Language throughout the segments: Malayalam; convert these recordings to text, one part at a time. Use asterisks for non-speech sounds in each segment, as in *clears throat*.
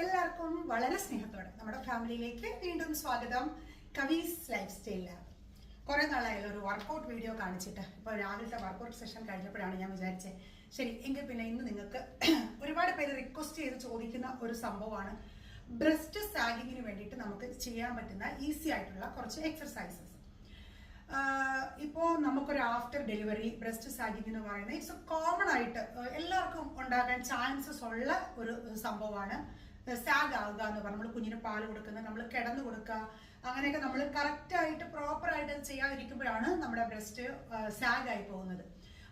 എല്ലാവർക്കും വളരെ സ്നേഹത്തോടെ നമ്മുടെ ഫാമിലിയിലേക്ക് വീണ്ടും സ്വാഗതം. Kavi's life style lab. കുറെ നാളായാലും ഒരു വർക്കൗട്ട് വീഡിയോ കാണിച്ചിട്ട് ഇപ്പോൾ രാവിലത്തെ വർക്കൗട്ട് സെഷൻ കഴിഞ്ഞപ്പോഴാണ് ഞാൻ വിചാരിച്ചത് ശരി എങ്കിൽ പിന്നെ ഇന്ന് നിങ്ങൾക്ക് *clears throat* ഒരുപാട് പേര് റിക്വസ്റ്റ് ചെയ്ത് ചോദിക്കുന്ന ഒരു സംഭവമാണ്. ബ്രസ്റ്റ് സാഗിങ്ങിന് വേണ്ടിയിട്ട് നമുക്ക് ചെയ്യാൻ പറ്റുന്ന ഈസി ആയിട്ടുള്ള കുറച്ച് എക്സർസൈസസ് ഇപ്പോൾ നമുക്കൊരു ആഫ്റ്റർ ഡെലിവറി ബ്രസ്റ്റ് സാഗിങ് എന്ന് പറയുന്നത് ഇറ്റ്സ് കോമൺ ആയിട്ട് എല്ലാവർക്കും ഉണ്ടാകാൻ ചാൻസസ് ഉള്ള ഒരു സംഭവമാണ്. സാഗ് ആവുക എന്ന് പറഞ്ഞാൽ നമ്മൾ കുഞ്ഞിന് പാൽ കൊടുക്കുന്നത് നമ്മൾ കിടന്നു കൊടുക്കുക അങ്ങനെയൊക്കെ നമ്മൾ കറക്റ്റായിട്ട് പ്രോപ്പറായിട്ട് ചെയ്യാതിരിക്കുമ്പോഴാണ് നമ്മുടെ ബ്രസ്റ്റ് സാഗ് ആയി പോകുന്നത്.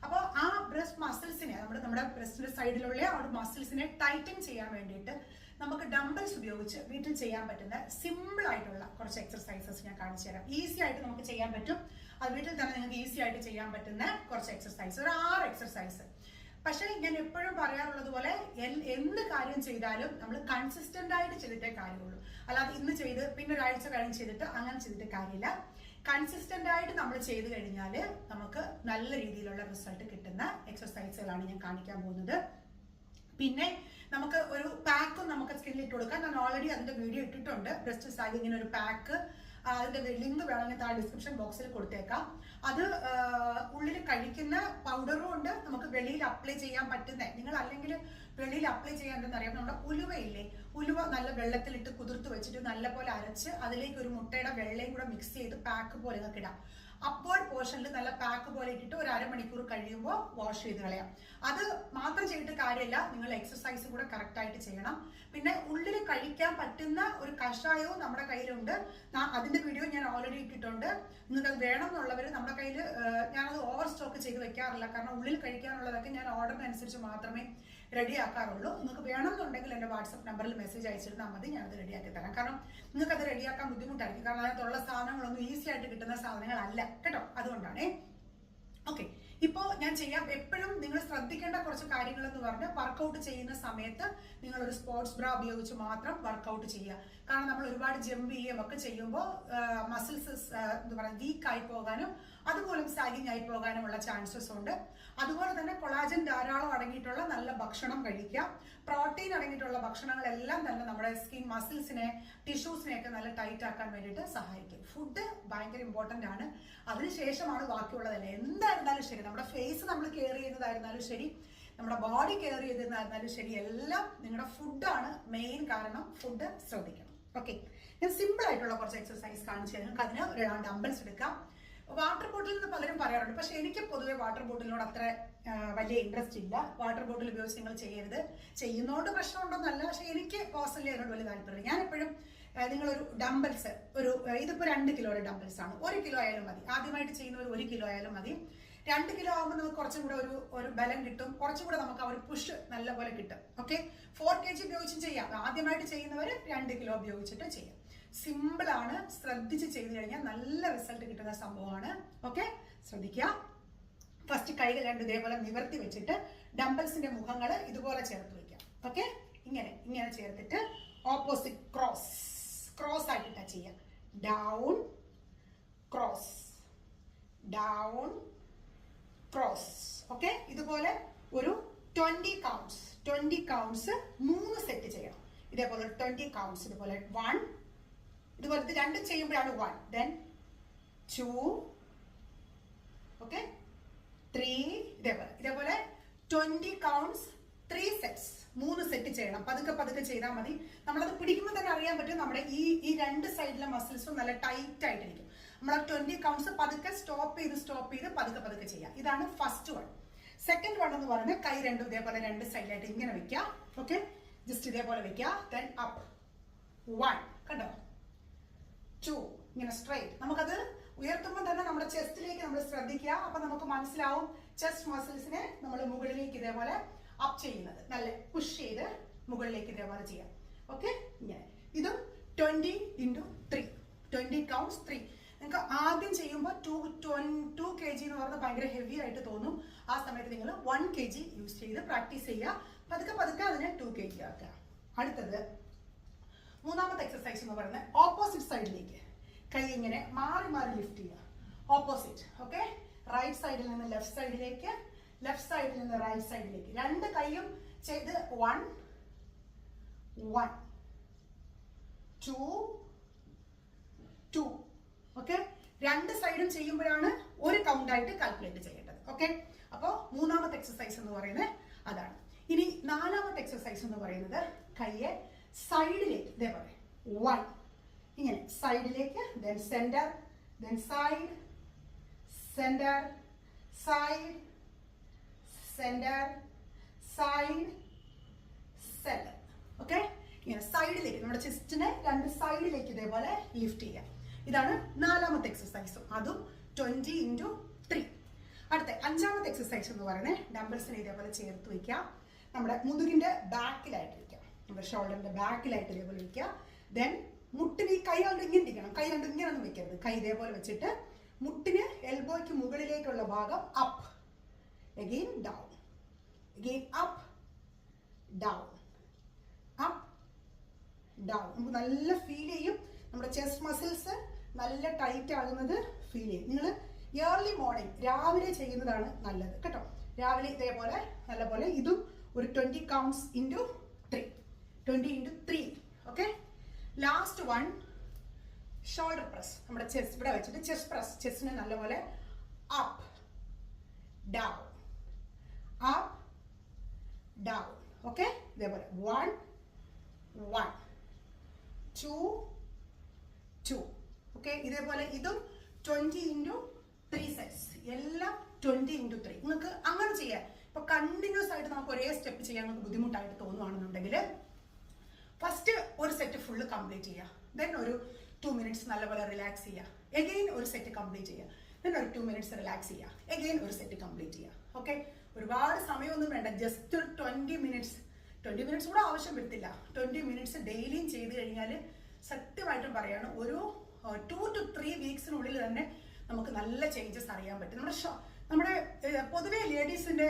അപ്പോൾ ആ ബ്രസ്റ്റ് മസിൽസിനെ നമ്മൾ നമ്മുടെ ബ്രസ്റ്റിന്റെ സൈഡിലുള്ള ആ ഒരു മസിൽസിനെ ടൈറ്റൻ ചെയ്യാൻ വേണ്ടിയിട്ട് നമുക്ക് ഡംബൽസ് ഉപയോഗിച്ച് വീട്ടിൽ ചെയ്യാൻ പറ്റുന്ന സിമ്പിൾ ആയിട്ടുള്ള കുറച്ച് എക്സർസൈസസ് ഞാൻ കാണിച്ചു തരാം. ഈസി ആയിട്ട് നമുക്ക് ചെയ്യാൻ പറ്റും. അത് വീട്ടിൽ തന്നെ നിങ്ങൾക്ക് ഈസി ആയിട്ട് ചെയ്യാൻ പറ്റുന്ന കുറച്ച് എക്സർസൈസ് ഒരു ആറ് എക്സർസൈസ് പക്ഷേ ഞാൻ എപ്പോഴും പറയാറുള്ളത് പോലെ എന്ത് കാര്യം ചെയ്താലും നമ്മൾ കൺസിസ്റ്റന്റ് ആയിട്ട് ചെയ്തിട്ടേ കാര്യമുള്ളൂ. അല്ലാതെ ഇന്ന് ചെയ്ത് പിന്നെ ഒരാഴ്ച കഴിഞ്ഞ് ചെയ്തിട്ട് അങ്ങനെ ചെയ്തിട്ട് കാര്യമില്ല. കൺസിസ്റ്റന്റ് ആയിട്ട് നമ്മൾ ചെയ്ത് കഴിഞ്ഞാൽ നമുക്ക് നല്ല രീതിയിലുള്ള റിസൾട്ട് കിട്ടുന്ന എക്സസൈസുകളാണ് ഞാൻ കാണിക്കാൻ പോകുന്നത്. പിന്നെ നമുക്ക് ഒരു പാക്കും നമുക്ക് സ്കിന്നിൽ ഇട്ട് കൊടുക്കാം. ഞാൻ ഓൾറെഡി അതിന്റെ വീഡിയോ ഇട്ടിട്ടുണ്ട്. ബ്രസ്റ്റ് ഇങ്ങനെ ഒരു പാക്ക് അതിന്റെ ലിങ്ക് വേണമെങ്കിൽ താഴെ ഡിസ്ക്രിപ്ഷൻ ബോക്സിൽ കൊടുത്തേക്കാം. അത് ഉള്ളിൽ കഴിക്കുന്ന പൗഡറും ഉണ്ട്. നമുക്ക് വെളിയിൽ അപ്ലൈ ചെയ്യാൻ പറ്റുന്ന. നിങ്ങൾ അല്ലെങ്കിൽ വെളിയിൽ അപ്ലൈ ചെയ്യാൻ അറിയാം. നമ്മുടെ ഉലുവയില്ലേ? ഉലുവ നല്ല വെള്ളത്തിലിട്ട് കുതിർത്ത് വെച്ചിട്ട് നല്ലപോലെ അരച്ച് അതിലേക്ക് ഒരു മുട്ടയുടെ വെള്ളയും കൂടെ മിക്സ് ചെയ്ത് പാക്ക് പോലെ നിങ്ങൾക്ക് ഇടാം. അപ്വേർഡ് പോർഷനിൽ നല്ല പാക്ക് പോലെ ഇട്ടിട്ട് ഒരു അരമണിക്കൂർ കഴിയുമ്പോൾ വാഷ് ചെയ്ത് കളയാം. അത് മാത്രം ചെയ്തിട്ട് കാര്യമില്ല നിങ്ങൾ എക്സസൈസ് കൂടെ കറക്റ്റ് ആയിട്ട് ചെയ്യണം. പിന്നെ ഉള്ളിൽ കഴിക്കാൻ പറ്റുന്ന ഒരു കഷായവും നമ്മുടെ കയ്യിലുണ്ട്. അതിന്റെ വീഡിയോ ഞാൻ ഓൾറെഡി ഇട്ടിട്ടുണ്ട്. നിങ്ങൾക്ക് അത് വേണം എന്നുള്ളവർ നമ്മുടെ കയ്യിൽ ഞാനത് ഓവർ സ്റ്റോക്ക് ചെയ്ത് വെക്കാറില്ല. കാരണം ഉള്ളിൽ കഴിക്കാനുള്ളതൊക്കെ ഞാൻ ഓർഡറിനനുസരിച്ച് മാത്രമേ റെഡി ആക്കാറുള്ളൂ നിങ്ങൾക്ക് വേണമെന്നുണ്ടെങ്കിൽ എന്റെ വാട്സപ്പ് നമ്പറിൽ മെസ്സേജ് അയച്ചിരുന്നാൽ മതി ഞാനത് റെഡിയാക്കി തരാം. കാരണം നിങ്ങൾക്ക് അത് റെഡിയാക്കാൻ ബുദ്ധിമുട്ടായിരിക്കും. കാരണം അതിനകത്തുള്ള സാധനങ്ങളൊന്നും ഈസി ആയിട്ട് കിട്ടുന്ന സാധനങ്ങളല്ല. കേട്ടോ? അതുകൊണ്ടാണേ. ഞാൻ ചെയ്യാം. എപ്പോഴും നിങ്ങൾ ശ്രദ്ധിക്കേണ്ട കുറച്ച് കാര്യങ്ങൾ എന്ന് പറഞ്ഞാൽ വർക്കൗട്ട് ചെയ്യുന്ന സമയത്ത് നിങ്ങൾ ഒരു സ്പോർട്സ് ബ്രാ ഉപയോഗിച്ച് മാത്രം വർക്കൗട്ട് ചെയ്യുക. കാരണം നമ്മൾ ഒരുപാട് ജമ്പ് ചെയ്യുകയും ഒക്കെ ചെയ്യുമ്പോൾ മസിൽസ് എന്താ പറയുക വീക്ക് ആയി പോകാനും അതുപോലും സാഗിങ് ആയി പോകാനുമുള്ള ചാൻസസ് ഉണ്ട്. അതുപോലെ തന്നെ കൊളാജൻ ധാരാളം അടങ്ങിയിട്ടുള്ള നല്ല ഭക്ഷണം കഴിക്കുക. പ്രോട്ടീൻ അടങ്ങിയിട്ടുള്ള ഭക്ഷണങ്ങളെല്ലാം തന്നെ നമ്മുടെ സ്കിൻ മസിൽസിനെ ടിഷ്യൂസിനെ ഒക്കെ നല്ല ടൈറ്റ് ആക്കാൻ വേണ്ടിയിട്ട് സഹായിക്കും. ഫുഡ് ഭയങ്കര ഇമ്പോർട്ടന്റ് ആണ്. അതിനുശേഷമാണ് ബാക്കിയുള്ളതല്ലേ. എന്തായിരുന്നാലും ശരി നമ്മുടെ ഫേസ് നമ്മൾ കെയർ ചെയ്യുന്നതായിരുന്നാലും ശരി നമ്മുടെ ബോഡി കെയർ ചെയ്തിരുന്നായിരുന്നാലും ശരി എല്ലാം നിങ്ങളുടെ ഫുഡാണ് മെയിൻ കാരണം. ഫുഡ് ശ്രദ്ധിക്കണം. ഓക്കെ ഞാൻ സിമ്പിൾ ആയിട്ടുള്ള കുറച്ച് എക്സസൈസ് കാണിച്ചു നിങ്ങൾക്ക് അതിന് ഒരു ഡംബൽസ് എടുക്കാം. വാട്ടർ ബോട്ടിൽ നിന്ന് പലരും പറയാറുണ്ട്. പക്ഷെ എനിക്ക് പൊതുവെ വാട്ടർ ബോട്ടിലിനോട് അത്ര വലിയ ഇൻട്രസ്റ്റ് ഇല്ല. വാട്ടർ ബോട്ടിൽ ഉപയോഗിച്ച് നിങ്ങൾ ചെയ്യരുത്. ചെയ്യുന്നതുകൊണ്ട് പ്രശ്നമുണ്ടോന്നല്ല. പക്ഷെ എനിക്ക് പേഴ്സണലി അതിനോട് വലിയ താല്പര്യം ഞാൻ എപ്പോഴും നിങ്ങളൊരു ഡംബൽസ് ഒരു ഇതിപ്പോൾ ഇതിപ്പോ രണ്ട് കിലോയുടെ ഡംബൽസ് ആണ്. ഒരു കിലോ ആയാലും മതി. ആദ്യമായിട്ട് ചെയ്യുന്നവർ ഒരു കിലോ ആയാലും മതി. രണ്ട് കിലോ ആകുമ്പോൾ നമുക്ക് കുറച്ചും കൂടെ ഒരു ഒരു ബലം കിട്ടും. കുറച്ചും കൂടെ നമുക്ക് ആ ഒരു പുഷ് നല്ലപോലെ കിട്ടും. ഓക്കെ ഫോർ കെ ജി ഉപയോഗിച്ചും ചെയ്യാം. ആദ്യമായിട്ട് ചെയ്യുന്നവർ രണ്ട് കിലോ ഉപയോഗിച്ചിട്ട് ചെയ്യാം. സിമ്പിൾ ആണ്. ശ്രദ്ധിച്ച് ചെയ്തു കഴിഞ്ഞാൽ നല്ല റിസൾട്ട് കിട്ടുന്ന സംഭവമാണ്. ഓക്കെ ശ്രദ്ധിക്കുക. ഫസ്റ്റ് കൈകൾ രണ്ട് ഇതേപോലെ നിവർത്തി വെച്ചിട്ട് ഡംബൽസിന്റെ മുഖങ്ങൾ ഇതുപോലെ ചേർത്ത് വെക്കാം ഓക്കെ ഇങ്ങനെ ഇങ്ങനെ ചേർത്തിട്ട് ഓപ്പോസിറ്റ് ക്രോസ് ക്രോസ് ആയിട്ടിട്ടാ ചെയ്യാം down cross down cross okay ഇതുപോലെ ഒരു ട്വന്റി കൗണ്ട്സ് ട്വന്റി കൗണ്ട്സ് മൂന്ന് സെറ്റ് ചെയ്യണം. ഇതേപോലെ ട്വന്റി കൗണ്ട്സ് ഇതുപോലെ വൺ ഇതുപോലെ ഇത് രണ്ടും ചെയ്യുമ്പോഴാണ് one then two okay three ഇതേപോലെ. ഇതേപോലെ ട്വന്റി കൗണ്ട്സ് ത്രീ സെറ്റ്സ് മൂന്ന് സെറ്റ് ചെയ്യണം. പതുക്കെ പതുക്കെ ചെയ്താൽ മതി. നമ്മളത് പിടിക്കുമ്പോൾ തന്നെ അറിയാൻ പറ്റും നമ്മുടെ ഈ ഈ രണ്ട് സൈഡിലെ മസിൽസും നല്ല ടൈറ്റ് ആയിട്ടിരിക്കും. നമ്മൾ ട്വന്റി കൗണ്ട്സ് പതുക്കെ സ്റ്റോപ്പ് ചെയ്ത് സ്റ്റോപ്പ് ചെയ്ത് പതുക്കെ പതുക്കെ ചെയ്യാം. ഇതാണ് ഫസ്റ്റ് വൺ സെക്കൻഡ് വൺ എന്ന് പറഞ്ഞാൽ കൈ രണ്ടും ഇതേപോലെ രണ്ട് സൈഡിലായിട്ട് ഇങ്ങനെ വെക്കുക ഓക്കെ ജസ്റ്റ് ഇതേപോലെ വെക്കുക ദെൻ അപ്പ് വൺ കണ്ടോ? ടു ഇങ്ങനെ സ്ട്രൈറ്റ് നമുക്കത് ഉയർത്തുമ്പോൾ തന്നെ നമ്മുടെ ചെസ്റ്റിലേക്ക് നമ്മൾ ശ്രദ്ധിക്കുക. അപ്പൊ നമുക്ക് മനസ്സിലാവും ചെസ്റ്റ് മസിൽസിനെ നമ്മൾ മുകളിലേക്ക് ഇതേപോലെ അപ്പ് ചെയ്യുന്നത്. നല്ല പുഷ് ചെയ്ത് മുകളിലേക്ക് ഇതേപോലെ ചെയ്യാം. ഓക്കെ ഇങ്ങനെ. ഇതും twenty into three twenty counts three നിങ്ങൾക്ക് ആദ്യം ചെയ്യുമ്പോൾ ടു ടു കെ ജി എന്ന് പറഞ്ഞാൽ ഭയങ്കര ഹെവി ആയിട്ട് തോന്നും. ആ സമയത്ത് നിങ്ങൾ വൺ കെ ജി യൂസ് ചെയ്ത് പ്രാക്ടീസ് ചെയ്യുക. പതുക്കെ പതുക്കെ അതിനെ ടു കെ ജി ആക്കുക. അടുത്തത് മൂന്നാമത്തെ എക്സസൈസ് എന്ന് പറയുന്നത് ഓപ്പോസിറ്റ് സൈഡിലേക്ക് കൈ ഇങ്ങനെ മാറി മാറി ലിഫ്റ്റ് ചെയ്യുക. ഓപ്പോസിറ്റ് ഓക്കെ റൈറ്റ് സൈഡിൽ നിന്ന് ലെഫ്റ്റ് സൈഡിലേക്ക് ലെഫ്റ്റ് സൈഡിൽ നിന്ന് റൈറ്റ് സൈഡിലേക്ക് രണ്ട് കൈയും ചെയ്ത് one one two two okay രണ്ട് സൈഡും ചെയ്യുമ്പോഴാണ് ഒരു കൗണ്ട് ആയിട്ട് കാൽക്കുലേറ്റ് ചെയ്യേണ്ടത് ഓക്കെ അപ്പോൾ മൂന്നാമത്തെ എക്സസൈസ് എന്ന് പറയുന്നത് അതാണ്. ഇനി നാലാമത്തെ എക്സസൈസ് എന്ന് പറയുന്നത് കയ്യെ സൈഡിലേക്ക് ഇതേപോലെ വൺ ഇങ്ങനെ സൈഡിലേക്ക് then centre then side centre side centre side centre okay ഇങ്ങനെ സൈഡിലേക്ക് നമ്മുടെ ചെസ്റ്റിനെ രണ്ട് സൈഡിലേക്ക് ഇതേപോലെ ലിഫ്റ്റ് ചെയ്യാം ഇതാണ് നാലാമത്തെ എക്സസൈസും അതും ട്വന്റി ഇന്റു ത്രീ അടുത്ത അഞ്ചാമത്തെ എക്സസൈസ് എന്ന് പറയുന്നത് ഡംബിൾസിനെ ഇതേപോലെ ചേർത്ത് വയ്ക്കുക. നമ്മുടെ മുതുകിന്റെ ബാക്കിലായിട്ട് നമ്മുടെ ഷോൾഡറിന്റെ ബാക്കിലായിട്ട് ഇതേപോലെ വയ്ക്കുക ദെൻ മുട്ടിന് ഈ കൈ കൊണ്ട് ഇങ്ങനെ ഇരിക്കണം. കൈ രണ്ട് ഇങ്ങനെ ഒന്നും വെക്കരുത്. കൈ ഇതേപോലെ വെച്ചിട്ട് മുട്ടിന് എൽബോയ്ക്ക് മുകളിലേക്കുള്ള ഭാഗം up again down again up down up down നമുക്ക് നല്ല ഫീൽ ചെയ്യും. നമ്മുടെ ചെസ്റ്റ് മസിൽസ് നല്ല ടൈറ്റ് ആകുന്നത് ഫീൽ ചെയ്യും. നിങ്ങൾ ഏർലി മോർണിംഗ് രാവിലെ ചെയ്യുന്നതാണ് നല്ലത്. കേട്ടോ? രാവിലെ ഇതേപോലെ നല്ലപോലെ ഇതും ഒരു twenty counts into twenty into three okay last one shoulder press നമ്മുടെ ചെസ്റ്റ് ഇവിടെ വെച്ചിട്ട് ചെസ്റ്റ് പ്രസ് ചെസ്റ്റിനെ നല്ലപോലെ up down up down okay ഇതേപോലെ. One one two two okay ഇതേപോലെ ഇതും ട്വന്റി ഇന്റു ത്രീ സെറ്റ്സ് എല്ലാം ട്വന്റി ഇന്റു ത്രീ നിങ്ങൾക്ക് അങ്ങനെ ചെയ്യാം. ഇപ്പൊ കണ്ടിന്യൂസ് ആയിട്ട് നമുക്ക് ഒരേ സ്റ്റെപ്പ് ചെയ്യാൻ നമുക്ക് ബുദ്ധിമുട്ടായിട്ട് തോന്നുവാണെന്നുണ്ടെങ്കിൽ ഫസ്റ്റ് ഒരു സെറ്റ് ഫുള്ള് കംപ്ലീറ്റ് ചെയ്യുക. ദെൻ ഒരു ടു മിനിറ്റ്സ് നല്ലപോലെ റിലാക്സ് ചെയ്യുക. എഗെയിൻ ഒരു സെറ്റ് കംപ്ലീറ്റ് ചെയ്യുക. ദെൻ ഒരു ടു മിനിറ്റ്സ് റിലാക്സ് ചെയ്യുക. എഗെയിൻ ഒരു സെറ്റ് കംപ്ലീറ്റ് ചെയ്യുക. ഓക്കെ ഒരുപാട് സമയമൊന്നും വേണ്ട. ജസ്റ്റ് ഒരു ട്വന്റി മിനിറ്റ്സ് ട്വന്റി മിനിറ്റ്സ് കൂടെ ആവശ്യം വരത്തില്ല. ട്വന്റി മിനിറ്റ്സ് ഡെയിലിയും ചെയ്ത് കഴിഞ്ഞാൽ സത്യമായിട്ടും പറയാണ് ഒരു ടു ടു ത്രീ വീക്സിനുള്ളിൽ തന്നെ നമുക്ക് നല്ല ചേഞ്ചസ് അറിയാൻ പറ്റും. നമ്മുടെ നമ്മുടെ പൊതുവേ ലേഡീസിന്റെ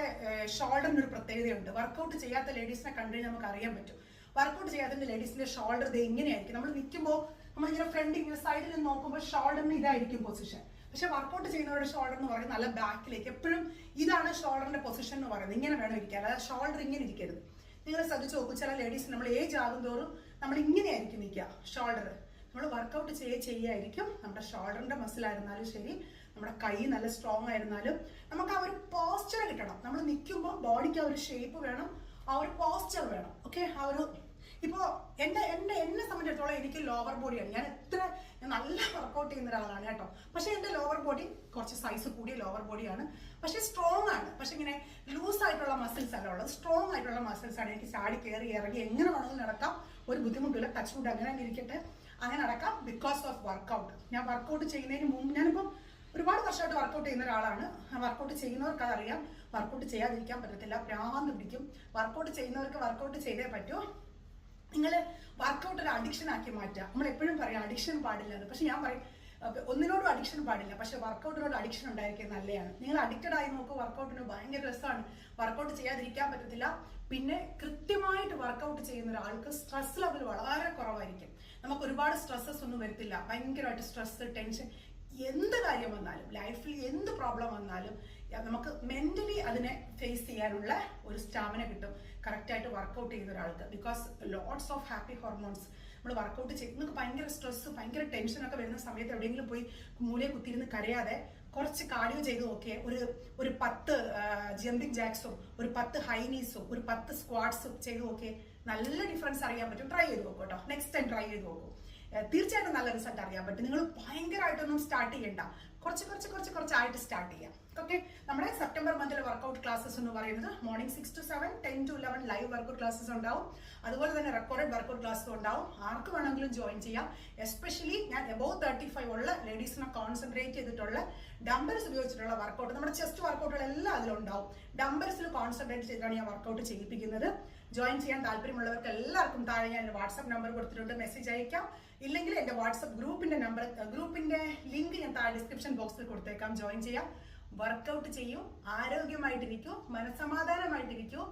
ഷോൾഡറിന് ഒരു പ്രത്യേകതയുണ്ട്. വർക്കൗട്ട് ചെയ്യാത്ത ലേഡീസിനെ കണ്ടു കഴിഞ്ഞാൽ നമുക്ക് അറിയാൻ പറ്റും. വർക്കൗട്ട് ചെയ്യാതെ ലേഡീസിന്റെ ഷോൾഡർ ഇത് ഇങ്ങനെയായിരിക്കും. നമ്മൾ നിൽക്കുമ്പോൾ നമ്മളിങ്ങനെ ഫ്രണ്ട് ഇങ്ങനെ സൈഡിൽ നിന്ന് നോക്കുമ്പോൾ ഷോൾഡറിന് ഇതായിരിക്കും പൊസിഷൻ പക്ഷെ വർക്കൗട്ട് ചെയ്യുന്നവരുടെ ഷോൾഡർ എന്ന് പറയുന്നത് നല്ല ബാക്കിലേക്ക്. എപ്പോഴും ഇതാണ് ഷോൾഡറിന്റെ പൊസിഷൻ എന്ന് പറയുന്നത്. ഇങ്ങനെ വേണം ഇരിക്കാൻ. അതായത് ഷോൾഡർ ഇങ്ങനെ ഇരിക്കരുത്. നിങ്ങൾ ശ്രദ്ധിച്ച് നോക്കും ചില ലേഡീസ് നമ്മൾ ഏജ് ആകും തോറും നമ്മൾ ഇങ്ങനെയായിരിക്കും നിൽക്കുക ഷോൾഡർ നമ്മൾ വർക്കൗട്ട് ചെയ്യ ചെയ്യായിരിക്കും. നമ്മുടെ ഷോൾഡറിന്റെ മസിൽ ആയിരുന്നാലും ശരി നമ്മുടെ കൈ നല്ല സ്ട്രോങ് ആയിരുന്നാലും നമുക്ക് ആ ഒരു പോസ്ചർ കിട്ടണം. നമ്മൾ നിൽക്കുമ്പോൾ ബോഡിക്ക് ആ ഒരു ഷേപ്പ് വേണം ആ ഒരു പോസ്ചർ വേണം. ഓക്കെ ആ ഒരു ഇപ്പോ എന്റെ എന്റെ എന്നെ സംബന്ധിച്ചിടത്തോളം എനിക്ക് ലോവർ ബോഡിയാണ് ഞാൻ എത്ര ഞാൻ നല്ല വർക്കൗട്ട് ചെയ്യുന്ന ഒരാളാണ് കേട്ടോ. പക്ഷെ എന്റെ ലോവർ ബോഡി കുറച്ച് സൈസ് കൂടിയ ലോവർ ബോഡിയാണ് പക്ഷെ സ്ട്രോങ് ആണ്. പക്ഷെ ഇങ്ങനെ ലൂസ് ആയിട്ടുള്ള മസിൽസ് അല്ല ഉള്ളത്. സ്ട്രോങ് ആയിട്ടുള്ള മസിൽസ് ആണ്. എനിക്ക് ചാടി കയറി ഇറങ്ങി എങ്ങനെ വേണമെങ്കിലും നടക്കാം. ഒരു ബുദ്ധിമുട്ടില്ല. ടച്ച് വുഡ് അങ്ങനെ അങ്ങ് ഇരിക്കട്ടെ. അങ്ങനെ നടക്കാം ബിക്കോസ് ഓഫ് വർക്കൗട്ട് ഞാൻ വർക്കൗട്ട് ചെയ്യുന്നതിന് മുമ്പ് ഞാനിപ്പം ഒരുപാട് വർഷമായിട്ട് വർക്കൗട്ട് ചെയ്യുന്ന ഒരാളാണ്. വർക്കൗട്ട് ചെയ്യുന്നവർക്ക് അതറിയാം. വർക്കൗട്ട് ചെയ്യാതിരിക്കാൻ പറ്റത്തില്ല. പ്രാന്ത് പിടിക്കും. വർക്കൗട്ട് ചെയ്യുന്നവർക്ക് വർക്കൗട്ട് ചെയ്തേ പറ്റൂ. ഒരു അഡിക്ഷൻ ആക്കി മാറ്റുക. നമ്മൾ എപ്പോഴും പറയും അഡിക്ഷൻ പാടില്ല എന്ന്. പക്ഷെ ഞാൻ പറയും ഒന്നിനോടും അഡിക്ഷൻ പാടില്ല. പക്ഷെ വർക്കൗട്ടിനോട് അഡിക്ഷൻ ഉണ്ടായിരിക്കുന്നത് നല്ലതാണ് നിങ്ങൾ അഡിക്റ്റഡ് ആയി നോക്കുക വർക്കൗട്ടിന് ഭയങ്കര രസമാണ്. വർക്കൗട്ട് ചെയ്യാതിരിക്കാൻ പറ്റത്തില്ല. പിന്നെ കൃത്യമായിട്ട് വർക്കൗട്ട് ചെയ്യുന്ന ഒരാൾക്ക് സ്ട്രെസ് ലെവൽ വളരെ കുറവായിരിക്കും. നമുക്ക് ഒരുപാട് സ്ട്രെസ്സസ് ഒന്നും വരത്തില്ല. ഭയങ്കരമായിട്ട് സ്ട്രെസ് ടെൻഷൻ എന്ത് കാര്യം വന്നാലും ലൈഫിൽ എന്ത് പ്രോബ്ലം വന്നാലും നമുക്ക് മെന്റലി അതിനെ ഫേസ് ചെയ്യാനുള്ള ഒരു സ്റ്റാമിന കിട്ടും. കറക്റ്റായിട്ട് വർക്കൗട്ട് ചെയ്യുന്ന ഒരാൾക്ക്. Because lots of happy hormones നമ്മൾ വർക്കൗട്ട് ചെയ്ത് നിങ്ങൾക്ക് ഭയങ്കര സ്ട്രെസ് ഭയങ്കര ടെൻഷനൊക്കെ വരുന്ന സമയത്ത് എവിടെയെങ്കിലും പോയി മൂലയെ കുത്തിയിരുന്ന് കരയാതെ കുറച്ച് കാർഡിയോ ചെയ്ത് നോക്കിയേ ഒരു ഒരു പത്ത് ജമ്പിങ് ജാക്സും ഒരു പത്ത് ഹൈനീസും ഒരു പത്ത് സ്ക്വാഡ്സും ചെയ്ത് നോക്കിയേ നല്ല ഡിഫറൻസ് അറിയാൻ പറ്റും. ട്രൈ ചെയ്ത് നോക്കൂ കേട്ടോ നെക്സ്റ്റ് ടൈം ട്രൈ ചെയ്ത് നോക്കൂ. തീർച്ചയായിട്ടും നല്ല റിസൾട്ട് അറിയാൻ പറ്റും നിങ്ങൾ ഭയങ്കരമായിട്ടൊന്നും സ്റ്റാർട്ട് ചെയ്യണ്ട. കുറച്ച് കുറച്ച് കുറച്ച് കുറച്ചായിട്ട് സ്റ്റാർട്ട് ചെയ്യാം. ഓക്കെ നമ്മുടെ സെപ്റ്റംബർ മന്തിലെ വർക്കൗട്ട് ക്ലാസ്സസ് എന്ന് പറയുന്നത് morning six to seven ten to eleven live workout classes ഉണ്ടാവും. അതുപോലെ തന്നെ റെക്കോർഡ് വർക്കൗട്ട് ക്ലാസ്സും ഉണ്ടാവും. ആർക്ക് വേണമെങ്കിലും ജോയിൻ ചെയ്യാം. എസ്പെഷ്യലി ഞാൻ എബോവ് തേർട്ടി ഫൈവ് ഉള്ള ലേഡീസിനെ കോൺസെൻട്രേറ്റ് ചെയ്തിട്ടുള്ള ഡംബൽസ് ഉപയോഗിച്ചിട്ടുള്ള വർക്കൗട്ട് നമ്മുടെ ചെസ്റ്റ് വർക്കൗട്ടുകൾ എല്ലാം അതിലുണ്ടാവും. ഡംബൽസിൽ കോൺസെൻട്രേറ്റ് ചെയ്തിട്ടാണ് ഞാൻ വർക്കൗട്ട് ചെയ്യിപ്പിക്കുന്നത്. ജോയിൻ ചെയ്യാൻ താല്പര്യമുള്ളവർക്ക് എല്ലാവർക്കും താഴെ ഞാൻ വാട്സപ്പ് നമ്പർ കൊടുത്തിട്ടുണ്ട്. മെസ്സേജ് അയക്കാം. ഇല്ലെങ്കിൽ എന്റെ വാട്സപ്പ് ഗ്രൂപ്പിന്റെ നമ്പർ ഗ്രൂപ്പിന്റെ ലിങ്ക് ഞാൻ താഴെ ഡിസ്ക്രിപ്ഷൻ ബോക്സിൽ കൊടുത്തേക്കാം. ജോയിൻ ചെയ്യാം. വർക്കൗട്ട് ചെയ്യൂ. ആരോഗ്യമായിട്ടിരിക്കൂ. മനസ്സമാധാനമായിട്ടിരിക്കൂ.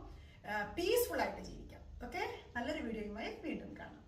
പീസ്ഫുൾ ആയിട്ട് ജീവിക്കാം. ഓക്കെ നല്ലൊരു വീഡിയോയുമായി വീണ്ടും കാണാം.